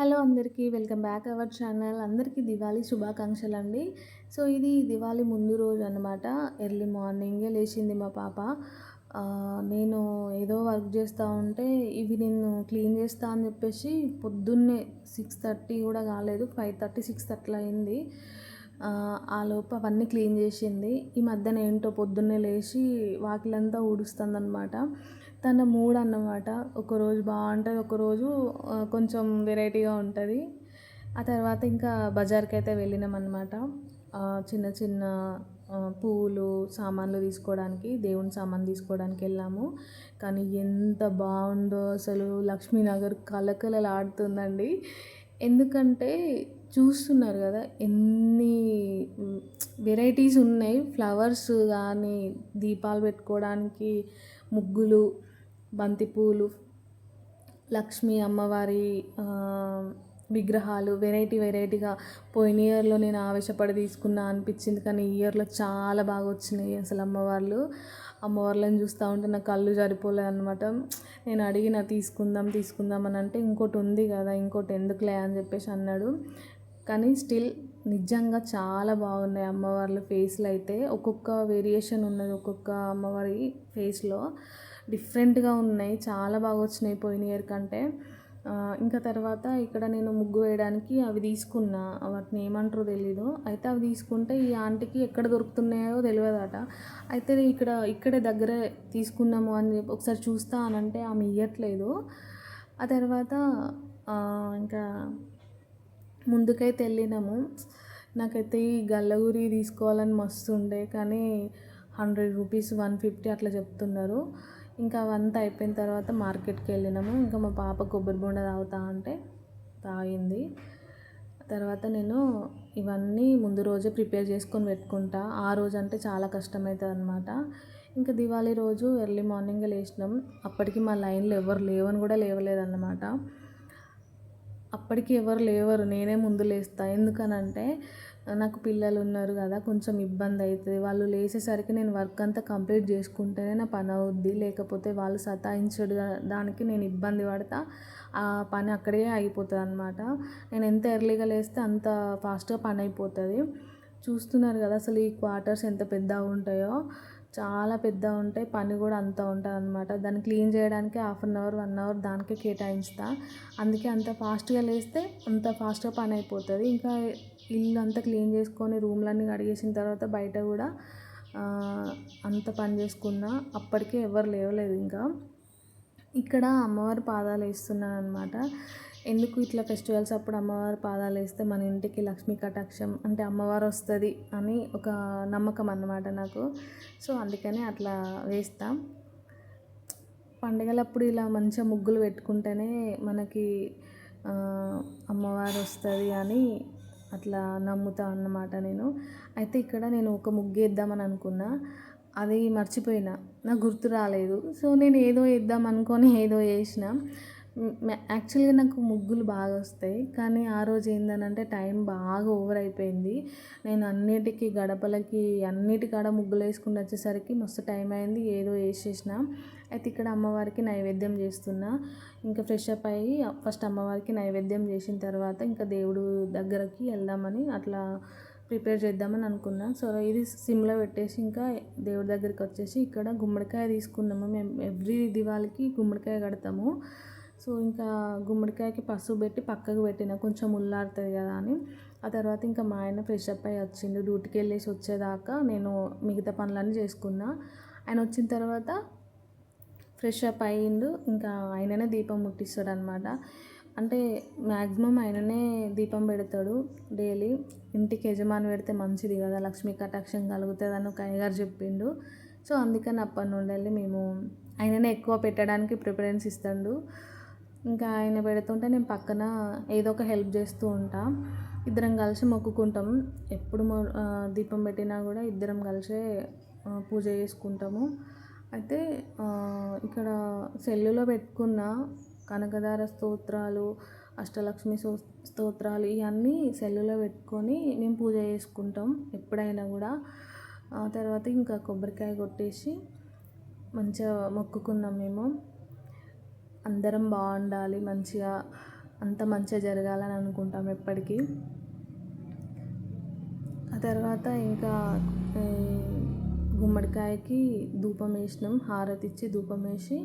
Hello అందరికీ welcome back our channel. అందరికీ దివాళీ శుభాకాంక్షలు అండి సో ఇది దివాళీ ముందు రోజు అనమాట ఎర్లీ మార్నింగే లేచింది మా పాప. నేను ఏదో వర్క్ చేస్తూ ఉంటే ఇవి నేను క్లీన్ చేస్తా అని చెప్పేసి పొద్దున్నే సిక్స్ థర్టీ కూడా కాలేదు. ఫైవ్ థర్టీ సిక్స్ థర్టీ అయింది. ఆ లోపు అవన్నీ క్లీన్ చేసింది. ఈ మధ్యన ఏంటో పొద్దున్నే లేచి వాకిలంతా ఊడుస్తుందనమాట తన మూడ్ అన్నమాట. ఒకరోజు బాగుంటుంది ఒకరోజు కొంచెం వెరైటీగా ఉంటుంది. ఆ తర్వాత ఇంకా బజార్కి అయితే వెళ్ళినాం అనమాట చిన్న చిన్న పువ్వులు సామాన్లు తీసుకోవడానికి దేవుని సామాన్ తీసుకోవడానికి వెళ్ళాము. కానీ ఎంత బాగుందో అసలు లక్ష్మీనగర్ కలకలలాడుతుందండి ఎందుకంటే చూస్తున్నారు కదా ఎన్ని వెరైటీస్ ఉన్నాయి. ఫ్లవర్స్ కానీ దీపాలు పెట్టుకోవడానికి ముగ్గులు బంతిపూలు లక్ష్మీ అమ్మవారి విగ్రహాలు వెరైటీ వెరైటీగా పోయిన ఇయర్లో నేను ఆవేశపడి తీసుకున్నా అనిపించింది. కానీ ఈ ఇయర్లో చాలా బాగా వచ్చినాయి అసలు అమ్మవార్లు. అమ్మవార్లను చూస్తూ ఉంటే నా కళ్ళు సరిపోలేదు అనమాట నేను అడిగిన తీసుకుందాం తీసుకుందాం అని అంటే ఇంకోటి ఉంది కదా ఇంకోటి ఎందుకులే అని చెప్పేసి అన్నాడు. కానీ స్టిల్ నిజంగా చాలా బాగున్నాయి అమ్మవార్ల ఫేస్లో అయితే. ఒక్కొక్క వేరియేషన్ ఉన్నది ఒక్కొక్క అమ్మవారి ఫేస్లో. డిఫరెంట్గా ఉన్నాయి. చాలా బాగా వచ్చినాయి పోయిన ఇయర్ కంటే. ఇంకా తర్వాత ఇక్కడ నేను ముగ్గు వేయడానికి అవి తీసుకున్నా. వాటిని ఏమంటారో తెలీదు. అయితే అవి తీసుకుంటే ఈ ఆంటీకి ఎక్కడ దొరుకుతున్నాయో తెలియదట అయితే ఇక్కడ ఇక్కడే దగ్గరే తీసుకున్నాము అని చెప్పి ఒకసారి చూస్తా అని అంటే ఆమె ఇవ్వట్లేదు ఆ తర్వాత ఇంకా ముందుకైతే వెళ్ళినాము నాకైతే ఈ గల్లగురి తీసుకోవాలని మస్తు ఉండే కానీ హండ్రెడ్ రూపీస్ వన్ ఫిఫ్టీ అట్లా చెప్తున్నారు. ఇంకా అవంతా అయిపోయిన తర్వాత మార్కెట్కి వెళ్ళినాము. ఇంకా మా పాప కొబ్బరి బొండ తాగుతా అంటే తాగింది. తర్వాత నేను ఇవన్నీ ముందు రోజే ప్రిపేర్ చేసుకొని పెట్టుకుంటా. ఆ రోజు అంటే చాలా కష్టమవుతుంది అనమాట ఇంకా దివాళీ రోజు ఎర్లీ మార్నింగ్ లేచినాం. అప్పటికి మా లైన్లో ఎవరు లేవని కూడా లేవలేదన్నమాట. అప్పటికి ఎవరు లేవరు నేనే ముందు లేస్తా. ఎందుకనంటే నాకు పిల్లలు ఉన్నారు కదా కొంచెం ఇబ్బంది అవుతుంది వాళ్ళు లేచేసరికి నేను వర్క్ అంతా కంప్లీట్ చేసుకుంటేనే నా పని అవుద్ది. లేకపోతే వాళ్ళు సతాయించడు దానికి నేను ఇబ్బంది పడతా. ఆ పని అక్కడే అయిపోతుంది అనమాట నేను ఎంత ఎర్లీగా లేస్తే అంత ఫాస్ట్గా పని అయిపోతుంది. చూస్తున్నారు కదా అసలు ఈ క్వార్టర్స్ ఎంత పెద్దగా ఉంటాయో. చాలా పెద్దగా ఉంటాయి. పని కూడా అంత ఉంటుంది అనమాట దాన్ని క్లీన్ చేయడానికి half an hour one hour దానికే కేటాయించుతా అందుకే అంత ఫాస్ట్గా లేస్తే అంత ఫాస్ట్గా పని అయిపోతుంది. ఇంకా ఇల్లు అంతా క్లీన్ చేసుకొని రూమ్లన్నీ కడిగేసిన తర్వాత బయట కూడా అంత పని చేసుకున్నా అప్పటికే ఎవరు లేవలేదు ఇంకా. ఇక్కడ అమ్మవారి పాదాలు వేస్తున్నాను అనమాట ఎందుకు ఇట్లా ఫెస్టివల్స్ అప్పుడు అమ్మవారి పాదాలు వేస్తే మన ఇంటికి లక్ష్మీ కటాక్షం అంటే అమ్మవారు వస్తుంది అని ఒక నమ్మకం అన్నమాట నాకు. సో అందుకని అట్లా వేస్తాం. పండగలప్పుడు ఇలా మంచిగా ముగ్గులు పెట్టుకుంటేనే మనకి అమ్మవారు వస్తుంది అని అట్లా నమ్ముతా అన్నమాట నేను. అయితే ఇక్కడ నేను ఒక ముగ్గు వేద్దామని అనుకున్నా. అది మర్చిపోయినా. నాకు గుర్తు రాలేదు. సో నేను ఏదో వేద్దాం అనుకొని ఏదో వేసిన. యాక్చువల్గా నాకు ముగ్గులు బాగా వస్తాయి. కానీ ఆ రోజు ఏంటంటే టైం బాగా ఓవర్ అయిపోయింది. నేను అన్నిటికీ గడపలకి అన్నిటికాడ ముగ్గులు వేసుకుని వచ్చేసరికి మస్తు టైం అయింది. ఏదో వేసేసిన అయితే ఇక్కడ అమ్మవారికి నైవేద్యం చేస్తున్నా. ఇంకా ఫ్రెష్ అప్ అయ్యి ఫస్ట్ అమ్మవారికి నైవేద్యం చేసిన తర్వాత ఇంకా దేవుడు దగ్గరకి వెళ్దామని అట్లా ప్రిపేర్ చేద్దామని అనుకున్నా. సో ఇది సిమ్లో పెట్టేసి ఇంకా దేవుడి దగ్గరికి వచ్చేసి ఇక్కడ గుమ్మడికాయ తీసుకున్నాము. మేము ఎవ్రీ దివాళికి గుమ్మడికాయ కడతాము. సో ఇంకా గుమ్మడికాయకి పసుపు పెట్టి పక్కకు పెట్టిన కొంచెం ఉల్లారుతుంది కదా అని. ఆ తర్వాత ఇంకా మా ఆయన ఫ్రెష్ అప్ అయ్యి వచ్చిండు. డ్యూటీకి వెళ్ళేసి వచ్చేదాకా నేను మిగతా పనులన్నీ చేసుకున్నా. ఆయన వచ్చిన తర్వాత ఫ్రెష్ అప్ అయ్యిండు. ఇంకా ఆయననే దీపం ముట్టిస్తాడు అనమాట అంటే మ్యాక్సిమం ఆయననే దీపం పెడతాడు డైలీ. ఇంటికి యజమాని పెడితే మంచిది కదా లక్ష్మీ కటాక్షం కలుగుతుంది అని ఒక అయ్యగారు చెప్పిండు. సో అందుకని అప్పటి నుండి మేము ఆయననే ఎక్కువ పెట్టడానికి ప్రిఫరెన్స్ ఇస్తాడు. ఇంకా ఆయన పెడుతుంటే నేను పక్కన ఏదో ఒక హెల్ప్ చేస్తూ ఉంటా. ఇద్దరం కలిసి మొక్కుకుంటాం. ఎప్పుడు దీపం పెట్టినా కూడా ఇద్దరం కలిసే పూజ చేసుకుంటాము. అయితే ఇక్కడ సెల్లులో పెట్టుకున్న కనకదార స్తోత్రాలు అష్టలక్ష్మి స్తోత్రాలు ఇవన్నీ సెల్లులో పెట్టుకొని మేము పూజ చేసుకుంటాం ఎప్పుడైనా కూడా. ఆ తర్వాత ఇంకా కొబ్బరికాయ కొట్టేసి మంచిగా మొక్కుకున్నాం మేము. అందరం బాగుండాలి మంచిగా అంత మంచిగా జరగాలని అనుకుంటాం ఎప్పటికీ. ఆ తర్వాత ఇంకా గుమ్మడికాయకి ధూపం వేసినాం హారతి ఇచ్చి ధూపం వేసి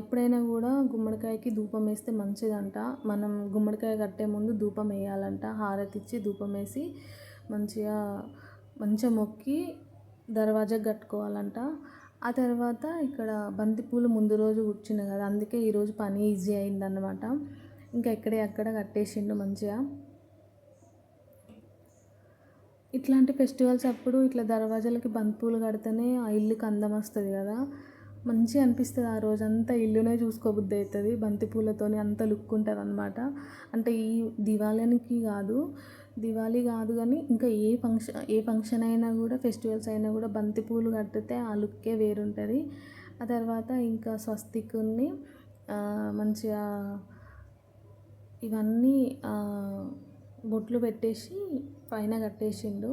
ఎప్పుడైనా కూడా గుమ్మడికాయకి ధూపం వేస్తే మంచిదంట. మనం గుమ్మడికాయ కట్టే ముందు ధూపం వేయాలంట హారతి ఇచ్చి ధూపం వేసి మంచిగా మంచిగా మొక్కి దర్వాజా కట్టుకోవాలంట. ఆ తర్వాత ఇక్కడ బంతిపూలు ముందు రోజు కూర్చున్న కదా అందుకే ఈరోజు పని ఈజీ అయిందన్నమాట. ఇంకా ఎక్కడే అక్కడ కట్టేసిండు మంచిగా. ఇట్లాంటి ఫెస్టివల్స్ అప్పుడు ఇట్లా దర్వాజాలకి బంతిపూలు కడితేనే ఆ ఇల్లుకి అందం వస్తుంది కదా. మంచిగా అనిపిస్తుంది ఆ రోజంతా ఇల్లునే చూసుకోబుద్ది అవుతుంది బంతిపూలతోని అంత లుక్ ఉంటుంది అనమాట అంటే ఈ దివాళీకి కాదు దివాళీ కాదు కానీ ఇంకా ఏ ఫంక్షన్ ఏ ఫంక్షన్ అయినా కూడా ఫెస్టివల్స్ అయినా కూడా బంతిపూలు కట్టితే ఆ లుక్కే వేరుంటుంది. ఆ తర్వాత ఇంకా స్వస్తికుని మంచిగా ఇవన్నీ బొట్లు పెట్టేసి పైన కట్టేసిండు.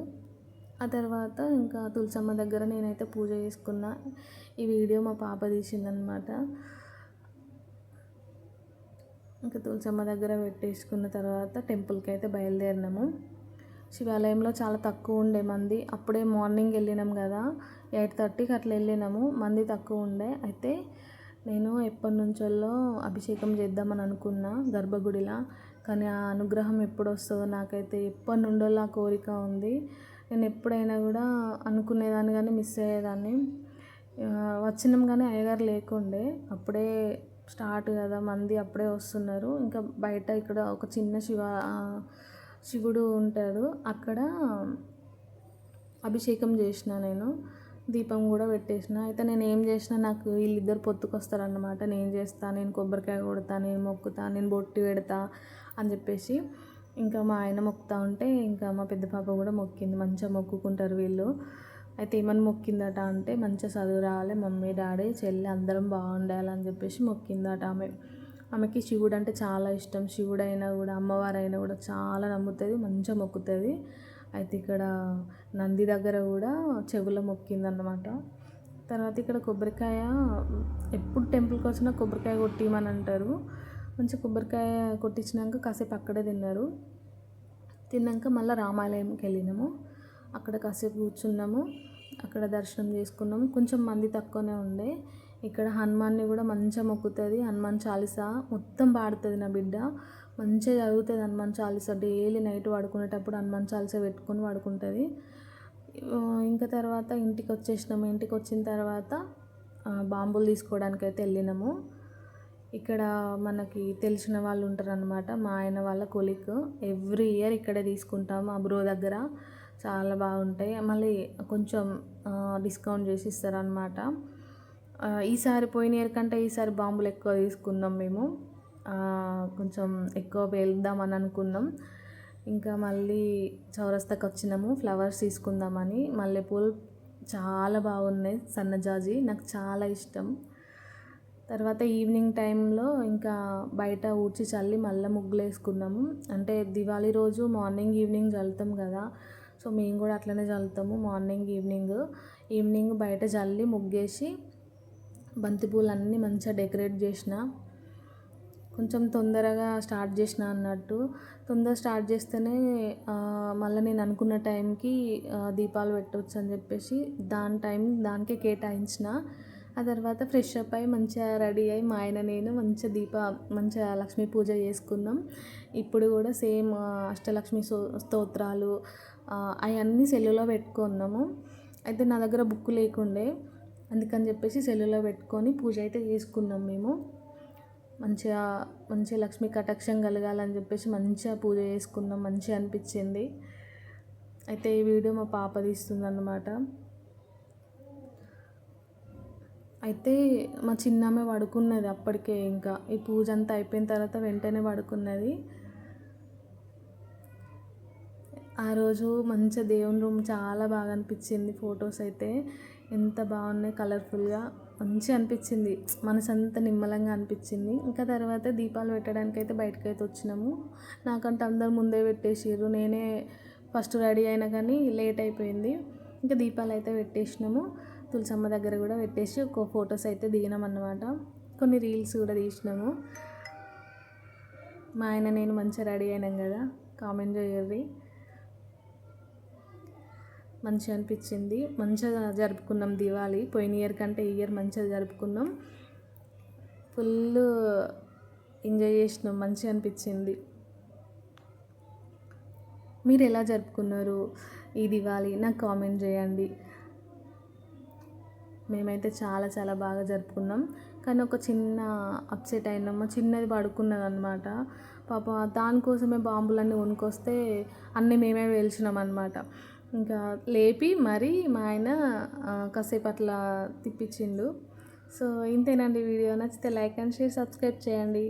ఆ తర్వాత ఇంకా తులసమ్మ దగ్గర నేనైతే పూజ చేసుకున్న. ఈ వీడియో మా పాప తీసిందనమాట ఇంకా తులసమ్మ దగ్గర పెట్టేసుకున్న తర్వాత టెంపుల్కి అయితే బయలుదేరినాము. శివాలయంలో చాలా తక్కువ ఉండే మంది. అప్పుడే మార్నింగ్ వెళ్ళినాం కదా. ఎయిట్ థర్టీకి అట్లా వెళ్ళినాము. మంది తక్కువ ఉండే. అయితే నేను ఎప్పటి నుంచో అభిషేకం చేద్దామని అనుకున్నా గర్భగుడిలా. కానీ ఆ అనుగ్రహం ఎప్పుడు వస్తుందో నాకైతే ఎప్పటి నుండో నా కోరిక ఉంది. నేను ఎప్పుడైనా కూడా అనుకునేదాన్ని కానీ మిస్ అయ్యేదాన్ని. వచ్చినాం కానీ అయ్యగారు లేకుండే అప్పుడే స్టార్ట్ కదా మంది అప్పుడే వస్తున్నారు. ఇంకా బయట ఇక్కడ ఒక చిన్న శివ శివుడు ఉంటాడు. అక్కడ అభిషేకం చేసిన నేను దీపం కూడా పెట్టేసిన. అయితే నేను ఏం చేసినా నాకు వీళ్ళిద్దరు పొత్తుకొస్తారన్నమాట. నేను చేస్తాను నేను కొబ్బరికాయ కొడతా నేను మొక్కుతా నేను బొట్టి పెడతా అని చెప్పేసి ఇంకా మా ఆయన మొక్కుతా ఉంటే ఇంకా మా పెద్ద పాప కూడా మొక్కింది. మంచిగా మొక్కుకుంటారు వీళ్ళు. అయితే ఏమని మొక్కిందట అంటే మంచిగా చదువు రావాలి మమ్మీ డాడీ చెల్లి అందరం బాగుండాలని చెప్పేసి మొక్కిందట ఆమె. ఆమెకి శివుడు అంటే చాలా ఇష్టం. శివుడు అయినా కూడా అమ్మవారు అయినా కూడా చాలా నమ్ముతుంది మంచిగా మొక్కుతుంది. అయితే ఇక్కడ నంది దగ్గర కూడా చెవుల మొక్కిందన్నమాట. తర్వాత ఇక్కడ కొబ్బరికాయ ఎప్పుడు టెంపుల్కి వచ్చినా కొబ్బరికాయ కొట్టిమని అంటారు. కొంచెం కొబ్బరికాయ కొట్టించినాక కాసేపు అక్కడే తిన్నారు. తిన్నాక మళ్ళీ రామాలయంకి వెళ్ళినాము. అక్కడ కాసేపు కూర్చున్నాము. అక్కడ దర్శనం చేసుకున్నాము. కొంచెం మంది తక్కువనే ఉండే. ఇక్కడ హనుమాన్ని కూడా మంచిగా మొక్కుతుంది. హనుమాన్ చాలీసా మొత్తం పాడుతుంది నా బిడ్డ. మంచిగా చదువుతుంది హనుమాన్ చాలీసా. డైలీ నైట్ పడుకునేటప్పుడు హనుమాన్ చాలీసా పెట్టుకొని పడుకుంటుంది. ఇంకా తర్వాత ఇంటికి వచ్చేసినాము. ఇంటికి వచ్చిన తర్వాత బాంబులు తీసుకోవడానికి అయితే వెళ్ళినాము. ఇక్కడ మనకి తెలిసిన వాళ్ళు ఉంటారు అనమాట మా ఆయన వాళ్ళ కొలిక్ ఎవ్రీ ఇయర్ ఇక్కడే తీసుకుంటాం. ఆ బ్రో దగ్గర చాలా బాగుంటాయి. మళ్ళీ కొంచెం డిస్కౌంట్ చేసి ఇస్తారనమాట ఈసారి పోయిన ఇయర్ కంటే ఈసారి బాంబులు ఎక్కువ తీసుకుందాం మేము. కొంచెం ఎక్కువ వెళ్దామని అనుకున్నాం. ఇంకా మళ్ళీ చౌరస్తాకి వచ్చినాము. ఫ్లవర్స్ తీసుకుందామని. మల్లెపూలు చాలా బాగున్నాయి. సన్నజాజి. నాకు చాలా ఇష్టం. తర్వాత ఈవినింగ్ టైంలో ఇంకా బయట ఊడ్చి చల్లి మళ్ళీ ముగ్గులు వేసుకున్నాము అంటే దివాళీ రోజు మార్నింగ్ ఈవినింగ్ చల్లుతాం కదా సో మేము కూడా అట్లనే చల్లుతాము మార్నింగ్ ఈవినింగ్. ఈవినింగ్ బయట చల్లి ముగ్గేసి బంతిపూలు అన్నీ మంచిగా డెకరేట్ చేసిన. కొంచెం తొందరగా స్టార్ట్ చేసిన అన్నట్టు. తొందర స్టార్ట్ చేస్తేనే మళ్ళీ నేను అనుకున్న టైంకి దీపాలు పెట్టవచ్చు అని చెప్పేసి దాని టైం దానికే కేటాయించిన. ఆ తర్వాత ఫ్రెష్ అప్ అయ్యి మంచిగా రెడీ అయ్యి మా ఆయన నేను మంచిగా దీప మంచిగా లక్ష్మీ పూజ చేసుకున్నాం. ఇప్పుడు కూడా సేమ్ అష్టలక్ష్మి స్తోత్రాలు అవన్నీ సెల్లులో పెట్టుకున్నాము. అయితే నా దగ్గర బుక్ లేకుండే అందుకని చెప్పేసి సెల్లులో పెట్టుకొని పూజ అయితే చేసుకున్నాం మేము. మంచిగా మంచిగా లక్ష్మి కటాక్షం కలగాలని చెప్పేసి మంచిగా పూజ చేసుకున్నాం. మంచిగా అనిపించింది. అయితే ఈ వీడియో మా పాప తీస్తుంది అన్నమాట అయితే మా చిన్నామె పడుకున్నది అప్పటికే ఇంకా. ఈ పూజ అంతా అయిపోయిన తర్వాత వెంటనే పడుకున్నది. ఆ రోజు మంచిగా దేవుని రూమ్ చాలా బాగా అనిపించింది ఫొటోస్ అయితే. ఎంత బాగున్నాయి కలర్ఫుల్గా. మంచిగా అనిపించింది. మనసు అంతా నిమ్మలంగా అనిపించింది. ఇంకా తర్వాత దీపాలు పెట్టడానికి అయితే బయటకు అయితే వచ్చినాము. నాకంటే అందరు ముందే పెట్టేసారు నేనే ఫస్ట్ రెడీ అయినా కానీ లేట్ అయిపోయింది. ఇంకా దీపాలు అయితే పెట్టేసినాము. తులసమ్మ దగ్గర కూడా పెట్టేసి ఒక ఫొటోస్ అయితే దిగినాం అన్నమాట. కొన్ని రీల్స్ కూడా తీసినాము. మా ఆయన నేను మంచిగా రెడీ అయినాం కదా కామెంట్ చేయర్రి. మంచిగా అనిపించింది. మంచిగా జరుపుకున్నాం దివాళీ. పోయిన ఇయర్ కంటే ఈ ఇయర్ మంచిగా జరుపుకున్నాం. ఫుల్ ఎంజాయ్ చేసినాం. మంచిగా అనిపించింది. మీరు ఎలా జరుపుకున్నారు ఈ దివాళీ? నాకు కామెంట్ చేయండి. మేమైతే చాలా చాలా బాగా జరుపుకున్నాం. కానీ ఒక చిన్న అప్సెట్ అయినాము చిన్నది పడుకున్నది అనమాట పాప దానికోసమే బాంబులన్నీ కొనుక్కొస్తే అన్నీ మేమే పేల్చినాం అనమాట ఇంకా లేపి మరి మా ఆయన కాసేపు అట్లా తిప్పించిండు. సో ఇంతేనండి వీడియో. నచ్చితే లైక్ అండ్ షేర్ సబ్స్క్రైబ్ చేయండి.